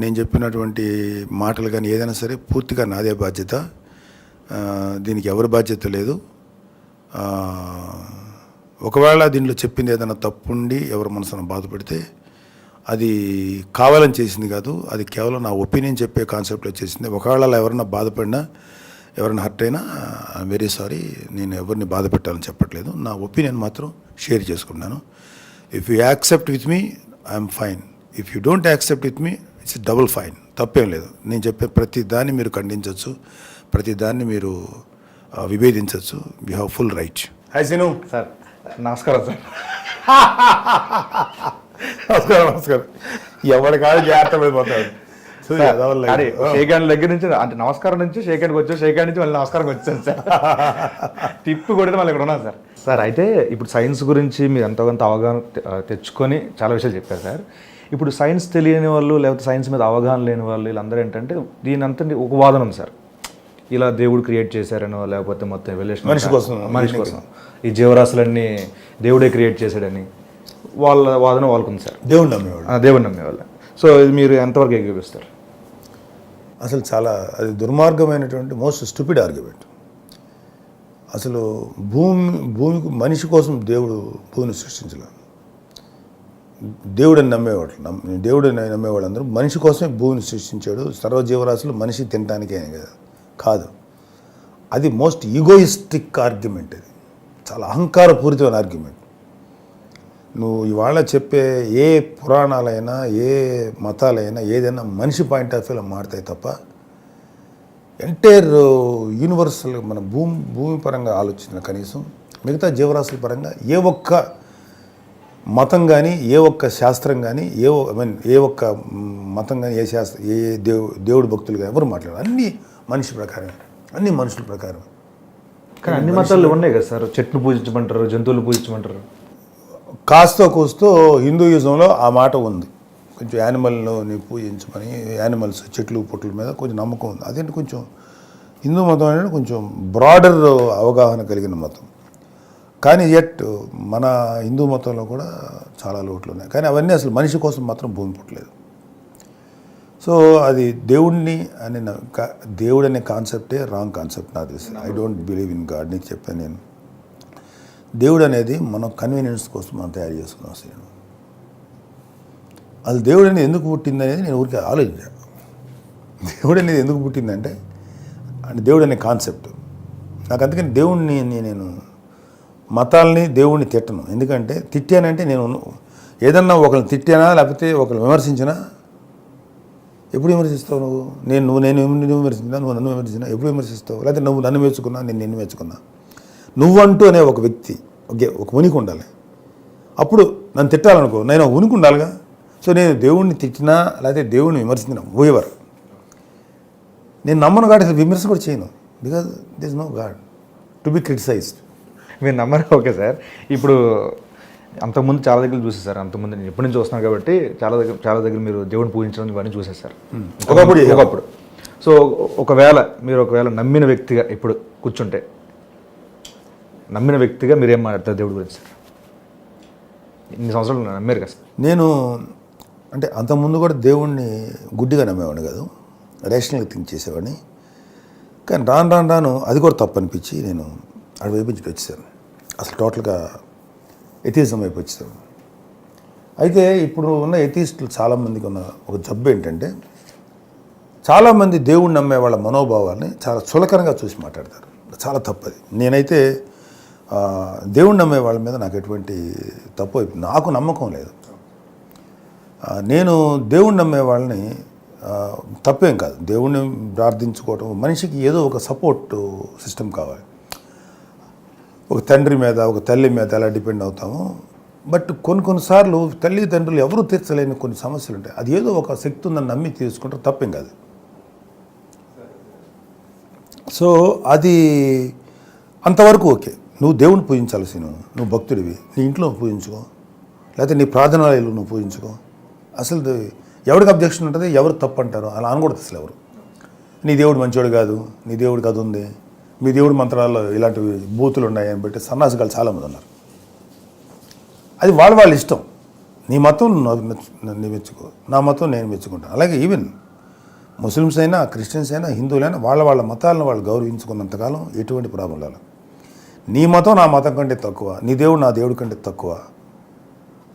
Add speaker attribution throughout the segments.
Speaker 1: నేను చెప్పినటువంటి మాటలు కానీ ఏదైనా సరే పూర్తిగా నాదే బాధ్యత. దీనికి ఎవరి బాధ్యత లేదు. ఒకవేళ దీనిలో చెప్పింది ఏదైనా తప్పుండి ఎవరి మనసును బాధపడితే అది కావాలని చేసింది కాదు అది కేవలం నా ఒపీనియన్ చెప్పే కాన్సెప్ట్లో చేసింది. ఒకవేళ అలా ఎవరైనా బాధపడినా ఎవరైనా హర్ట్ అయినా వెరీ సారీ నేను ఎవరిని బాధ పెట్టాలని చెప్పట్లేదు. నా ఒపీనియన్ మాత్రం షేర్ చేసుకున్నాను if you accept with me I'm fine. If you don't accept with me it's double fine తప్పేం లేదు. నేను చెప్పే ప్రతి దాన్ని మీరు ఖండించవచ్చు ప్రతి దాన్ని మీరు విభేదించవచ్చు you have full right hi Sinu
Speaker 2: sir నమస్కారం సార్
Speaker 1: నమస్కారం నమస్కారం. ఎవరి కాదు జాగ్రత్త పడిపోతాడు.
Speaker 2: అదే. షేక్ హ్యాండ్ దగ్గర నుంచి అంటే నమస్కారం నుంచి షేక్ హ్యాండ్కి షేక్ హ్యాండ్ నుంచి మళ్ళీ నమస్కారం వచ్చాను సార్ టిప్ కొడితే మళ్ళీ ఇక్కడ ఉన్నాను సార్ సార్ అయితే ఇప్పుడు సైన్స్ గురించి మీరు ఎంతో కొంత అవగాహన తెచ్చుకొని చాలా విషయాలు చెప్పారు సార్ ఇప్పుడు సైన్స్ తెలియని వాళ్ళు లేకపోతే సైన్స్ మీద అవగాహన లేని వాళ్ళు వీళ్ళందరూ ఏంటంటే దీని అంతా ఒక వాదన ఉంది సార్. ఇలా దేవుడు క్రియేట్ చేశారనో లేకపోతే మొత్తం ఎవల్యూషన్
Speaker 1: మనిషి కోసం.
Speaker 2: మనిషి కోసం. ఈ జీవరాశులన్నీ దేవుడే క్రియేట్ చేశాడని వాళ్ళ వాదన వాళ్ళకుంది సార్.
Speaker 1: దేవుడు నమ్మేవాడు.
Speaker 2: ఆ, దేవుడిని నమ్మేవాళ్ళ. సో ఇది మీరు ఎంతవరకు ఏకీపిస్తారు
Speaker 1: అసలు చాలా అది దుర్మార్గమైనటువంటి మోస్ట్ స్టూపిడ్ ఆర్గ్యుమెంట్ అసలు భూమి భూమికి మనిషి కోసం దేవుడు భూమిని సృష్టించలేదు. దేవుడిని నమ్మేవాళ్ళు నమ్మ దేవుడిని నమ్మేవాళ్ళందరూ మనిషి కోసమే భూమిని సృష్టించాడు. సర్వజీవరాశులు మనిషి తినడానికే కదా. కాదు. అది మోస్ట్ ఈగోయిస్టిక్ ఆర్గ్యుమెంట్ అది. చాలా అహంకారపూరితమైన ఆర్గ్యుమెంట్ నువ్వు ఇవాళ చెప్పే ఏ పురాణాలైనా ఏ మతాలైనా ఏదైనా మనిషి పాయింట్ ఆఫ్ వ్యూలో మారుతాయి తప్ప ఎంటైర్ యూనివర్సల్ మన భూమి భూమి పరంగా ఆలోచించిన కనీసం మిగతా జీవరాశుల పరంగా ఏ ఒక్క మతం కానీ ఏ ఒక్క శాస్త్రం కానీ ఏ ఐ మీన్ ఏ ఒక్క మతం కానీ ఏ శాస్త్ర ఏ దేవు దేవుడి భక్తులు కానీ ఎవరు మాట్లాడారు. అన్నీ మనిషి ప్రకారం అన్ని మనుషుల ప్రకారం
Speaker 2: కానీ అన్ని మతాలు ఉన్నాయి కదా సార్? చెట్లు పూజించమంటారు జంతువులు పూజించమంటారు.
Speaker 1: కాస్తో కూస్తో హిందూయిజంలో ఆ మాట ఉంది. కొంచెం యానిమల్ని పూజించమని యానిమల్స్ చెట్లు పుట్ల మీద కొంచెం నమ్మకం ఉంది. అదేంటి కొంచెం హిందూ మతం అనేది కొంచెం బ్రాడర్ అవగాహన కలిగిన మతం. కానీ ఎట్ మన హిందూ మతంలో కూడా చాలా లోట్లు ఉన్నాయి కానీ అవన్నీ అసలు మనిషి కోసం మాత్రం భూమి పుట్టలేదు. సో అది దేవుడిని అని నా- దేవుడు అనే కాన్సెప్టే రాంగ్ కాన్సెప్ట్ నాకు తెలిసి. I don't believe in god నీకు చెప్పాను నేను. దేవుడు అనేది మనం కన్వీనియన్స్ కోసం మనం తయారు చేసుకున్నాం శ్రీను అది దేవుడు అనేది ఎందుకు పుట్టింది అనేది నేను ఊరికే ఆలోచించాను దేవుడు అనేది ఎందుకు పుట్టిందంటే అంటే దేవుడు అనే కాన్సెప్ట్ నాకు అందుకని దేవుడిని నేను మతాల్ని దేవుడిని తిట్టను. ఎందుకంటే తిట్టానంటే నేను ఏదన్నా ఒకరిని తిట్టానా లేకపోతే ఒకరిని విమర్శించినా? ఎప్పుడు విమర్శిస్తావు నువ్వు? నేను నువ్వు నేను విమర్శించినా నువ్వు నన్ను విమర్శించినా ఎప్పుడు విమర్శిస్తావు? లేకపోతే నువ్వు నన్ను మెచ్చుకున్నా నేను నిన్ను మెచ్చుకున్నా? నువ్వంటూ అనే ఒక వ్యక్తి ఓకే ఒక ఉనికి ఉండాలి. అప్పుడు నన్ను తిట్టాలనుకో నేను ఉనికి ఉండాలిగా? సో నేను దేవుణ్ణి తిట్టినా లేకపోతే దేవుణ్ణి విమర్శించినా ఓవర్ నేను నమ్మను గాడ్ విమర్శ కూడా చేయను. Because this no god to be criticized
Speaker 2: మీరు నమ్మరు. Okay sir. ఇప్పుడు అంతకుముందు చాలా దగ్గర చూసేసారు అంతకుముందు నేను ఎప్పటి నుంచి చూస్తున్నాను కాబట్టి చాలా దగ్గర చాలా దగ్గర మీరు దేవుడిని పూజించడం ఇవన్నీ చూసేసారు
Speaker 1: ఒకప్పుడు.
Speaker 2: ఒకప్పుడు. సో ఒకవేళ మీరు ఒకవేళ నమ్మిన వ్యక్తిగా ఇప్పుడు కూర్చుంటే నమ్మిన వ్యక్తిగా మీరు మాట్లాడతారు దేవుడి గురించి సార్? ఇన్ని సంవత్సరాలు నమ్మారు కదా సార్.
Speaker 1: నేను అంటే అంతకుముందు కూడా దేవుణ్ణి గుడ్డిగా నమ్మేవాడిని కాదు. రేషనల్గా థింక్ చేసేవాడిని. కానీ రాను రాను రాను అది కూడా తప్పు అనిపించి నేను అటు వైపు నుంచి వచ్చేసాను. అసలు టోటల్గా ఎథిజం వైపు అయితే ఇప్పుడు ఉన్న ఎథిస్టులు చాలామందికి ఉన్న ఒక జబ్బు ఏంటంటే చాలామంది దేవుణ్ణి నమ్మే వాళ్ళ మనోభావాల్ని చాలా చులకనగా చూసి మాట్లాడతారు. చాలా తప్పది. నేనైతే దేవుణ్ణి నమ్మే వాళ్ళ మీద నాకు ఎటువంటి తప్పు అయిపోయింది. నాకు నమ్మకం లేదు. నేను దేవుణ్ణి నమ్మే వాళ్ళని తప్పేం కాదు. దేవుణ్ణి ప్రార్థించుకోవటం మనిషికి ఏదో ఒక సపోర్ట్ సిస్టమ్ కావాలి. ఒక తండ్రి మీద ఒక తల్లి మీద ఎలా డిపెండ్ అవుతాము. బట్ కొన్ని కొన్నిసార్లు తల్లిదండ్రులు ఎవరు తీర్చలేని కొన్ని సమస్యలు ఉంటాయి. అది ఏదో ఒక శక్తి ఉందని నమ్మి తీసుకుంటారు తప్పేం కాదు. సో అది అంతవరకు ఓకే. నువ్వు దేవుని పూజించాల్సిన నువ్వు. భక్తుడివి. నీ ఇంట్లో పూజించుకో. లేకపోతే నీ ప్రార్థనాలయాలు నువ్వు పూజించుకో. అసలు ఎవరికి అబ్జెక్షన్ ఉంటుంది ఎవరు తప్పు అంటారు? అలా అనకూడదు అసలు ఎవరు. నీ దేవుడు మంచోడు కాదు నీ దేవుడికి అది ఉంది. మీ దేవుడి మంత్రాల్లో ఇలాంటివి బూతులు ఉన్నాయి అని సన్నాసకాలు చాలామంది ఉన్నారు. అది వాళ్ళ వాళ్ళ ఇష్టం. నీ మతం నువ్వు మెచ్చుకో. నా మతం నేను మెచ్చుకుంటాను. అలాగే ఈవెన్ ముస్లిమ్స్ అయినా క్రిస్టియన్స్ అయినా హిందువులైనా వాళ్ళ వాళ్ళ మతాలను వాళ్ళు గౌరవించుకున్నంతకాలం ఎటువంటి ప్రాబ్లం లేదు. నీ మతం నా మతం కంటే తక్కువ నీ దేవుడు నా దేవుడి కంటే తక్కువ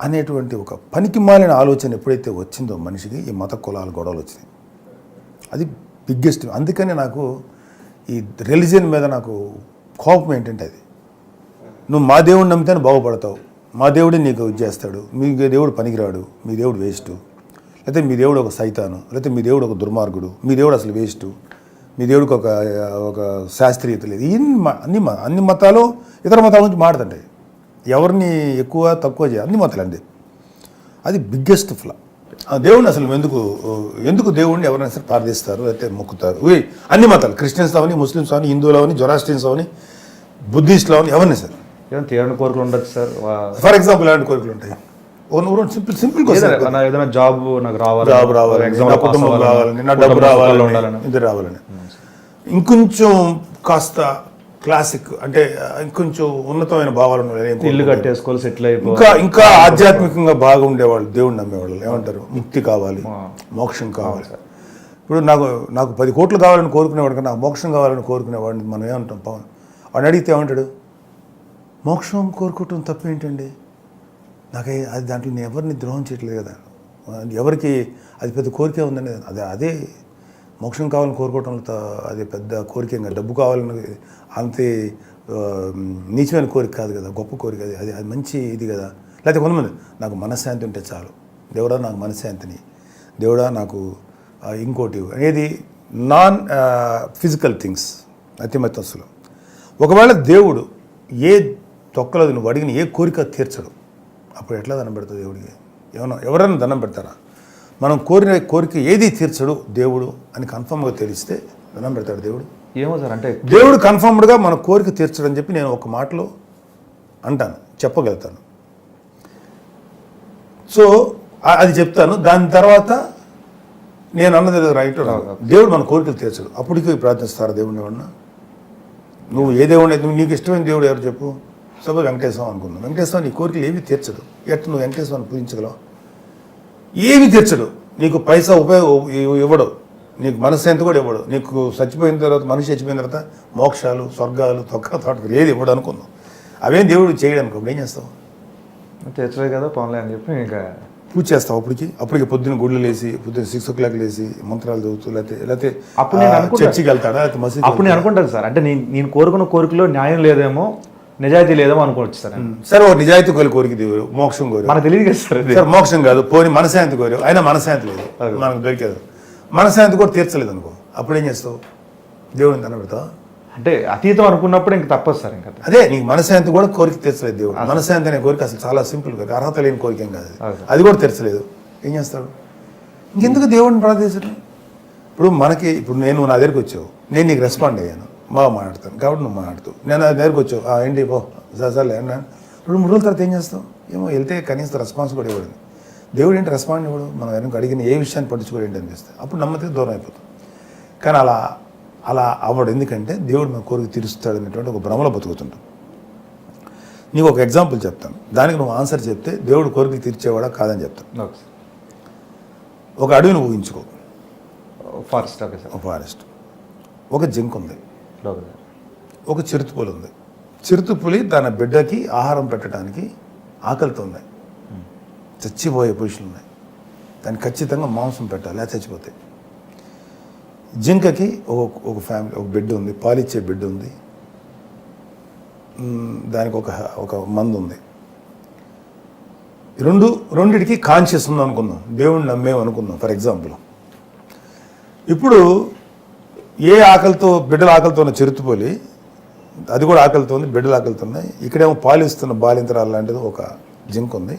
Speaker 1: అనేటువంటి ఒక పనికి మాలిన ఆలోచన ఎప్పుడైతే వచ్చిందో మనిషికి ఈ మత కులాల గొడవలు వచ్చినాయి. అది బిగ్గెస్ట్. అందుకని నాకు ఈ రిలీజియన్ మీద నాకు కోపం ఏంటంటే అది. నువ్వు మా దేవుడిని నమ్మితేనే బాగుపడతావు. మా దేవుడే నీకు ఇది చేస్తాడు. మీ దేవుడు పనికిరాడు. మీ దేవుడు వేస్ట్ లేకపోతే మీ దేవుడు ఒక సైతాను. లేకపోతే మీ దేవుడు ఒక దుర్మార్గుడు. మీ దేవుడు అసలు వేస్ట్ మీ దేవుడికి ఒక ఒక శాస్త్రీయత లేదు. ఇన్ని అన్ని అన్ని మతాలు ఇతర మతాల నుంచి మాట్లాడుతుంటాయి ఎవరిని ఎక్కువ తక్కువ చేయాలి అన్ని మతాలు అండి అది బిగ్గెస్ట్ ఫ్లా దేవుడిని అసలు ఎందుకు ఎందుకు దేవుడిని ఎవరైనా సరే ప్రార్థిస్తారు లేకపోతే మొక్కుతారు? అన్ని మతాలు క్రిస్టియన్స్ అవని ముస్లిమ్స్ అవని హిందువులు అవని జొరాస్టియన్స్ అవని బుద్ధిస్టులు అవని ఎవరిని సరే?
Speaker 2: ఏదైనా తీరని కోరికలు ఉండొచ్చు సార్
Speaker 1: ఫర్ ఎగ్జాంపుల్ ఎలాంటి కోరికలు ఉంటాయి? సింపుల్ సింపుల్
Speaker 2: ఏదైనా జాబ్ నాకు రావాలి
Speaker 1: జాబ్ రావాలని
Speaker 2: Exam
Speaker 1: నా
Speaker 2: లో pass
Speaker 1: కుటుంబం రావాలని నా డబ్బు రావాలని
Speaker 2: ఉండాలని.
Speaker 1: ఇది రావాలని. ఇంకొంచెం కాస్త క్లాసిక్ అంటే ఇంకొంచెం ఉన్నతమైన భావాలు ఉన్నాయి.
Speaker 2: ఇల్లు? కట్టేసుకోవాలి సెటిల్ అయిపో
Speaker 1: ఇంకా ఇంకా ఆధ్యాత్మికంగా బాగా ఉండేవాళ్ళు దేవుడిని నమ్మేవాళ్ళు. ఏమంటారు? ముక్తి కావాలి మోక్షం కావాలి. ఇప్పుడు నాకు నాకు పది కోట్లు కావాలని కోరుకునేవాడు కన్నా నాకు మోక్షం కావాలని కోరుకునేవాడిని మనం ఏమంటాం? పవన్. వాడిని అడిగితే ఏమంటాడు? మోక్షం కోరుకోవటం తప్పేంటండి? నాకు అది దాంట్లో నేను ఎవరిని ద్రోహం చేయట్లేదు కదా. ఎవరికి అది పెద్ద కోరిక ఉందని అదే అదే మోక్షం కావాలని కోరుకోవటం అది పెద్ద కోరిక డబ్బు కావాలని అంతే నీచమైన కోరిక కాదు కదా గొప్ప కోరిక అది. అది అది మంచి ఇది కదా. లేకపోతే కొంతమంది నాకు మనశ్శాంతి ఉంటే చాలు. దేవుడా నాకు మనశ్శాంతిని. దేవుడా నాకు ఇంకోటి అనేది నాన్ ఫిజికల్ థింగ్స్ అతిమతస్సులు ఒకవేళ దేవుడు ఏ తొక్కలేదు నువ్వు అడిగిన ఏ కోరిక తీర్చడు అప్పుడు ఎట్లా దండం పెడతావు దేవుడికి? ఏమన్నా ఎవరైనా దండం పెడతారా? మనం కోరిన కోరిక ఏది తీర్చడు? దేవుడు అని కన్ఫర్మ్గా తెలిస్తే దండం పెడతాడు దేవుడు.
Speaker 2: ఏమో సార్ అంటే
Speaker 1: దేవుడు కన్ఫర్మ్డ్గా మన కోరిక తీర్చడని చెప్పి నేను ఒక మాటలో అంటాను చెప్పగలుగుతాను. సో అది చెప్తాను. దాని తర్వాత నేను అన్నది రైట్ దేవుడు మన కోరికలు తీర్చడు. అప్పటికి ప్రార్థిస్తారు దేవుడిని ఎవరన్నా. నువ్వు ఏ దేవుడు అయితే నీకు ఇష్టమైన దేవుడు ఎవరు చెప్పు? సపోజ్ వెంకటేశ్వరం అనుకుందాం. వెంకటేశ్వరం నీ కోరికలు ఏవి తీర్చడు ఎట్లా నువ్వు వెంకటేశ్వరాన్ని పూజించగలవు? ఏమి తీర్చడు. నీకు పైసా ఉపయోగ ఇవ్వడు. నీకు మనశ్శాంతి కూడా ఇవ్వడు. నీకు చచ్చిపోయిన తర్వాత మనిషి చచ్చిపోయిన తర్వాత మోక్షాలు స్వర్గాలు తొక్క తోటలు ఏది ఇవ్వడు అనుకుందాం. అవేం దేవుడు చేయడానికి ఏం చేస్తావు?
Speaker 2: తెచ్చలేదు కదా పోన్లే అని చెప్పి ఇంకా
Speaker 1: పూజ చేస్తావు అప్పటికి? అప్పటికి పొద్దున్న గుళ్ళు లేసి పొద్దున్న సిక్స్ ఓ క్లాక్ లేసి మంత్రాలు చదువుతూ లేకపోతే లేకపోతే
Speaker 2: అప్పుడు.
Speaker 1: చర్చికి వెళ్తాడా లేకపోతే మసీద్
Speaker 2: అప్పుడు నేను అనుకుంటాను సార్. అంటే నేను నేను కోరుకున్న కోరికలో న్యాయం లేదేమో నిజాయితీ లేదేమో అనుకోవచ్చు సార్.
Speaker 1: సరే ఒక నిజాయితీ కోరి కోరిక దేవుడు మోక్షం కోరి.
Speaker 2: మనకు తెలియదు కదా సార్
Speaker 1: సరే మోక్షం కాదు పోని మనశాంతి కోరావు అయినా మనశాంతి లేదు. మనకు దొరికేది. మనశాంతి కూడా తీర్చలేదు అనుకో అప్పుడు ఏం చేస్తావు? దేవుడిని తన పెడతావు?
Speaker 2: అంటే అతీతం అనుకున్నప్పుడు ఇంక తప్పదు సార్ ఇంకా.
Speaker 1: అదే నీకు మనశాంతి కూడా కోరిక తీర్చలేదు దేవుడు. మనశాంతి అనే కోరిక అసలు చాలా సింపుల్ కోరిక. అర్హత లేని కోరిక ఏం కాదు. అది. కూడా తీర్చలేదు. ఏం చేస్తాడు? ఇంకెందుకు దేవుడిని ప్రార్థించడం? ఇప్పుడు మనకి ఇప్పుడు నేను నా దగ్గరికి వచ్చావు. నేను నీకు రెస్పాండ్ అయ్యాను. బాగా మాట్లాడతాను. కాబట్టి నువ్వు మాట్లాడుతూ. నేను నా దగ్గరికి వచ్చావు. "ఆ, ఏంటి పో సరే అన్నాను రెండు మూడు రోజుల తర్వాత ఏం చేస్తావు? ఏమో వెళ్తే కనీసం రెస్పాన్స్ కూడా ఇవ్వడు. దేవుడు ఏంటి రెస్పాండ్ ఇవ్వడు? మనం వెనక అడిగిన ఏ విషయాన్ని పట్టించుకోడు ఏంటి అనిపిస్తే అప్పుడు నమ్మతే దూరం అయిపోతాం కానీ అలా అలా అవ్వడు. ఎందుకంటే దేవుడు మన కోరిక తీరుస్తాడు అనేటువంటి ఒక భ్రమలో బతుకుతుంటాం. నీకు ఒక ఎగ్జాంపుల్ చెప్తాను. దానికి నువ్వు ఆన్సర్ చెప్తే దేవుడు కోరికలు తీర్చేవాడా కాదని చెప్తాను. ఒక అడవిని ఊహించుకో.
Speaker 2: ఫారెస్ట్ ఓకే సార్
Speaker 1: ఒక ఫారెస్ట్ ఒక జింక్ ఉంది. ఒక చిరుతుపులి ఉంది. చిరుతుపులి తన బిడ్డకి ఆహారం పెట్టడానికి ఆకలితో ఉన్నాయి చచ్చిపోయే పురుషులు ఉన్నాయి దాన్ని ఖచ్చితంగా మాంసం పెట్టాలి లేదా చచ్చిపోతాయి జింకకి ఒక ఒక ఫ్యామిలీ ఒక బిడ్డ ఉంది పాలిచ్చే బిడ్డ ఉంది. దానికి ఒక ఒక మందు ఉంది. రెండు రెండిటికి కాన్షియస్ ఉంది అనుకుందాం దేవుణ్ణి నమ్మేం అనుకుందాం ఫర్ ఎగ్జాంపుల్ ఇప్పుడు ఏ ఆకలితో బిడ్డల ఆకలితో ఉన్న చిరుతుపోలి అది కూడా ఆకలితో ఉంది బిడ్డలు ఆకలితో ఉన్నాయి. ఇక్కడేమో పాలిస్తున్న బాలింతరాలు లాంటిది ఒక జింక్ ఉంది.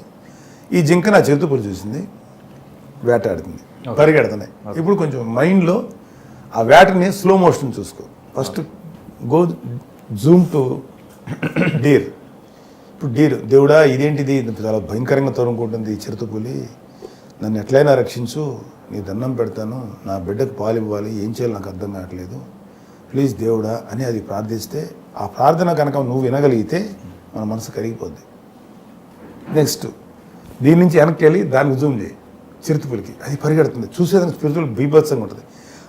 Speaker 1: ఈ జింక నా చిరుతుపులు చూసింది వేటాడుతుంది పరిగెడుతున్నాయి. ఇప్పుడు కొంచెం మైండ్లో ఆ వేటని స్లో మోషన్ చూసుకో. First go zoom to deer ఇప్పుడు డీర్ దేవుడా ఇదేంటిది? ఇది చాలా భయంకరంగా తరుముకుంటుంది ఈ చిరుతపులి. నన్ను ఎట్లయినా రక్షించు నీ దండం పెడతాను నా బిడ్డకు పాలు ఇవ్వాలి ఏం చేయాలి నాకు అర్థం కావట్లేదు. ప్లీజ్ దేవుడా అని అది ప్రార్థిస్తే ఆ ప్రార్థన కనుక నువ్వు వినగలిగితే మన మనసు కరిగిపోద్ది. నెక్స్ట్ దీని నుంచి వెనక్కి వెళ్ళి దానికి జూమ్ చేయి. చిరుతుపులికి. అది పరిగెడుతుంది. చూసేదానికి స్పిరిచువల్ బీభత్సంగా ఉంటుంది.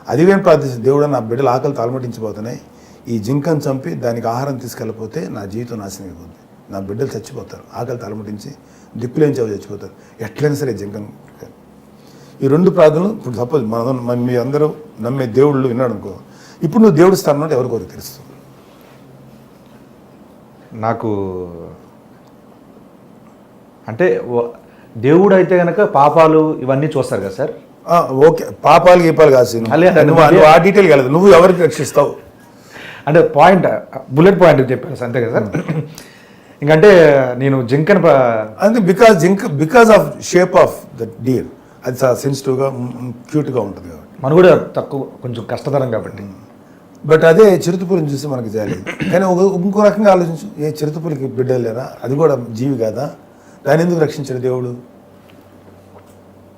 Speaker 1: అది ఏం ప్రార్థిస్తుంది దేవుడా నా బిడ్డలు ఆకలి తలమటించిపోతున్నాయి ఈ జింకను చంపి దానికి ఆహారం తీసుకెళ్ళిపోతే నా జీవితం నాశనం అయిపోతుంది నా బిడ్డలు చచ్చిపోతారు ఆకలి తలమటించి దిక్కులేని చెవి చచ్చిపోతారు. ఎట్లయినా సరే జింకను ఈ రెండు ప్రార్థనలు ఇప్పుడు సపోజ్ మన మీ అందరూ నమ్మే దేవుళ్ళు విన్నాడు అనుకో ఇప్పుడు నువ్వు దేవుడు స్థానంలో ఎవరికొరకు తెలుస్తుంది
Speaker 2: నాకు అంటే దేవుడు అయితే గనక పాపాలు ఇవన్నీ చూస్తారు కదా సార్?
Speaker 1: ఓకే. పాపాలు గీపాలు కాసి
Speaker 2: అదే,
Speaker 1: నువ్వు ఆ డీటెయిల్ వెళ్ళదు నువ్వు ఎవరికి రక్షిస్తావు?
Speaker 2: అంటే పాయింట్ బుల్లెట్ పాయింట్ చెప్పాను సార్ అంతే కదా సార్? ఇంకంటే నేను జింకను ప-
Speaker 1: అంటే because zinc because of shape of the deer అది చాలా సెన్సిటివ్గా క్యూట్గా ఉంటుంది కాబట్టి.
Speaker 2: మనం కూడా తక్కువ కొంచెం కష్టతరం కాబట్టి.
Speaker 1: బట్ అదే చిరుతపులిని చూసి మనకి జాలేదు కానీ ఒక ఇంకో రకంగా ఆలోచించు ఏ చిరుతపులికి బిడ్డలు లేరా? అది కూడా జీవి కాదా? దాన్ని ఎందుకు రక్షించాడు దేవుడు?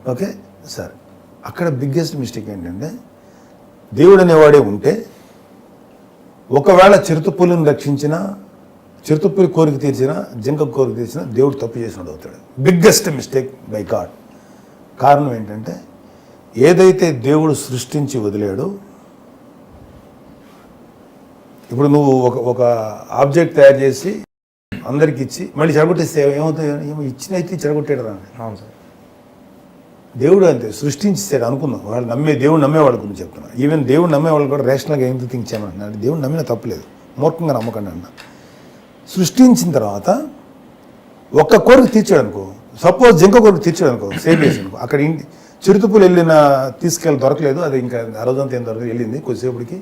Speaker 1: ఓకే? సరే. అక్కడ బిగ్గెస్ట్ మిస్టేక్ ఏంటంటే దేవుడు అనేవాడే ఉంటే ఒకవేళ చిరుతపులిని రక్షించిన చిరుతపులి కోరిక తీర్చిన జింక కోరిక తీర్చిన దేవుడు తప్పు చేసినట్టు అవుతాడు బిగ్గెస్ట్ మిస్టేక్ బై గాడ్ కారణం ఏంటంటే ఏదైతే దేవుడు సృష్టించి వదిలాడో ఇప్పుడు నువ్వు ఒక ఒక ఆబ్జెక్ట్ తయారు చేసి అందరికి ఇచ్చి మళ్ళీ చెడగొట్టేస్తే ఏమవుతుంది ఏమో ఇచ్చిన అయితే చెడగొట్టాడు
Speaker 2: అవును సార్.
Speaker 1: దేవుడు అంతే సృష్టించాడు అనుకుందాం. వాళ్ళు నమ్మే దేవుడు నమ్మేవాళ్ళ గురించి చెప్తున్నా. ఈవెన్ దేవుడు నమ్మేవాళ్ళు కూడా రేషనల్గా ఎందుకు థింక్ చేయమన్నాడు దేవుడు నమ్మిన తప్పలేదు మూర్ఖంగా నమ్మకండి అన్న. సృష్టించిన తర్వాత ఒక్క కోరిక తీర్చాడు అనుకో సపోజ్ జింక కోరిక తీర్చాడు అనుకో సేవ్ చేసి అనుకో అక్కడ ఇంటి చిరుతుపులు వెళ్ళిన తీసుకెళ్ళి దొరకలేదు అది ఇంకా ఆ రోజంతా ఏం దొరకలేదు వెళ్ళింది కొద్దిసేపటికి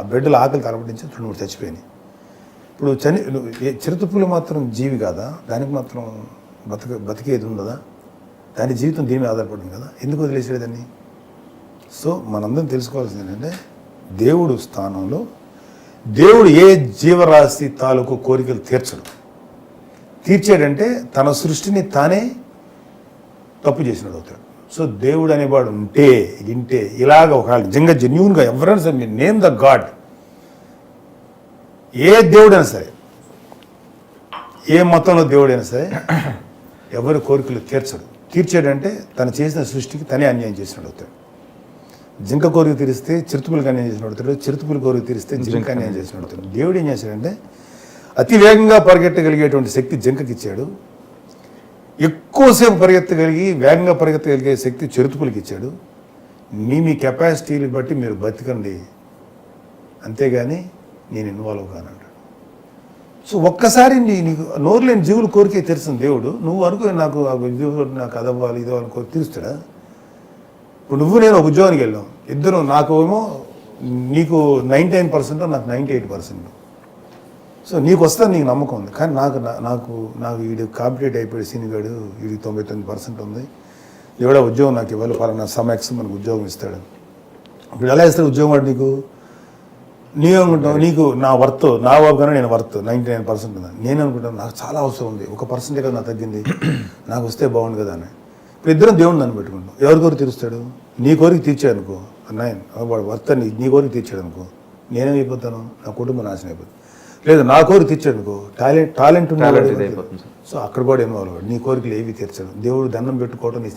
Speaker 1: ఆ బిడ్డలు ఆకలి తలపడించి రెండు మూడు చచ్చిపోయినాయి. ఇప్పుడు చని నువ్వు చిరుతపులు మాత్రం జీవి కాదా? దానికి మాత్రం బతక బతికేది ఉండదా? దాని జీవితం దీని మీద ఆధారపడింది కదా? ఎందుకు వదిలేసాడు దాన్ని? సో మనందరం తెలుసుకోవాల్సింది ఏంటంటే దేవుడు స్థానంలో దేవుడు ఏ జీవరాశి తాలూకు కోరికలు తీర్చడు. తీర్చాడంటే తన సృష్టిని తానే తప్పు చేసినాడు అవుతాడు. సో దేవుడు అనేవాడు ఉంటే ఇంటే ఇలాగ ఒక నిజంగా జెన్యున్గా ఎవరైనా సరే నేమ్ ద గాడ్. ఏ దేవుడైనా సరే ఏ మతంలో దేవుడైనా సరే ఎవరి కోరికలు తీర్చడు. తీర్చాడంటే తను చేసిన సృష్టికి తనే అన్యాయం చేసినాడు అవుతాడు. జింక కోరిక తీరిస్తే చిరుతుపులకు అన్యాయం చేసినాడు అవుతాడు చిరుతుపుల కోరిక తీరిస్తే జింక అన్యాయం చేసినాడు అవుతాడు దేవుడు ఏం చేశాడంటే అతి వేగంగా పరిగెట్టగలిగేటువంటి శక్తి జింకకి ఇచ్చాడు. ఎక్కువసేపు పరిగెత్తగలిగి వేగంగా పరిగెత్తగలిగే శక్తి చిరుతుపులకి ఇచ్చాడు. మీ మీ కెపాసిటీని బట్టి మీరు బతికండి. అంతేగాని నేను ఇన్వాల్వ్ కానంటాడు. సో ఒక్కసారి నీ నీకు నోరు లేని జీవులు కోరికే తెరిచిన దేవుడు. నువ్వు అనుకో నాకు నాకు అది అవ్వాలి ఇదో అనుకో తీరుస్తాడా? ఇప్పుడు నువ్వు నేను ఒక ఉద్యోగానికి వెళ్ళాం. ఇద్దరు నాకు ఏమో నీకు నైంటీ నైన్ పర్సెంట్ నాకు నైంటీ ఎయిట్ పర్సెంట్. సో నీకు వస్తా నీకు నమ్మకం ఉంది. కానీ నాకు నాకు నాకు వీడు కాంపిటేట్ అయిపోయాడు సీనిగాడు వీడికి తొంభై తొమ్మిది పర్సెంట్ ఉంది. ఎవడో ఉద్యోగం నాకు ఇవ్వాలి పలానా సమెక్స్ మనకు ఉద్యోగం ఇస్తాడు. ఇప్పుడు ఎలా ఇస్తాడు ఉద్యోగం వాడు నీకు? నీవేమనుకుంటావు నీకు నా వర్త్ నా బాబుగానే నేను వర్త్ నైంటీ నైన్ పర్సెంట్ ఉంది నేను అనుకుంటాను నాకు చాలా అవసరం ఉంది. ఒక పర్సెంటే కదా నాకు తగ్గింది. నాకు వస్తే బాగుండు కదా అని. ఇద్దరం దేవుడు నన్ను పెట్టుకుంటాం. ఎవరి కోరిక తీరుస్తాడు? నీ కోరిక తీర్చాడు అనుకో నైన్ వాడు వర్త్ అని నీ కోరిక తీర్చాడు అనుకో నేనేమైపోతాను నా కుటుంబం నాశనం అయిపోతుంది. లేదు నా కోరిక తీర్చాడు అనుకో టాలెంట్ టాలెంట్
Speaker 2: సార్.
Speaker 1: సో అక్కడ కూడా అవ్వడు నీ కోరికలు ఏవి తీర్చాడు? దేవుడు దండం పెట్టుకోవడం నీ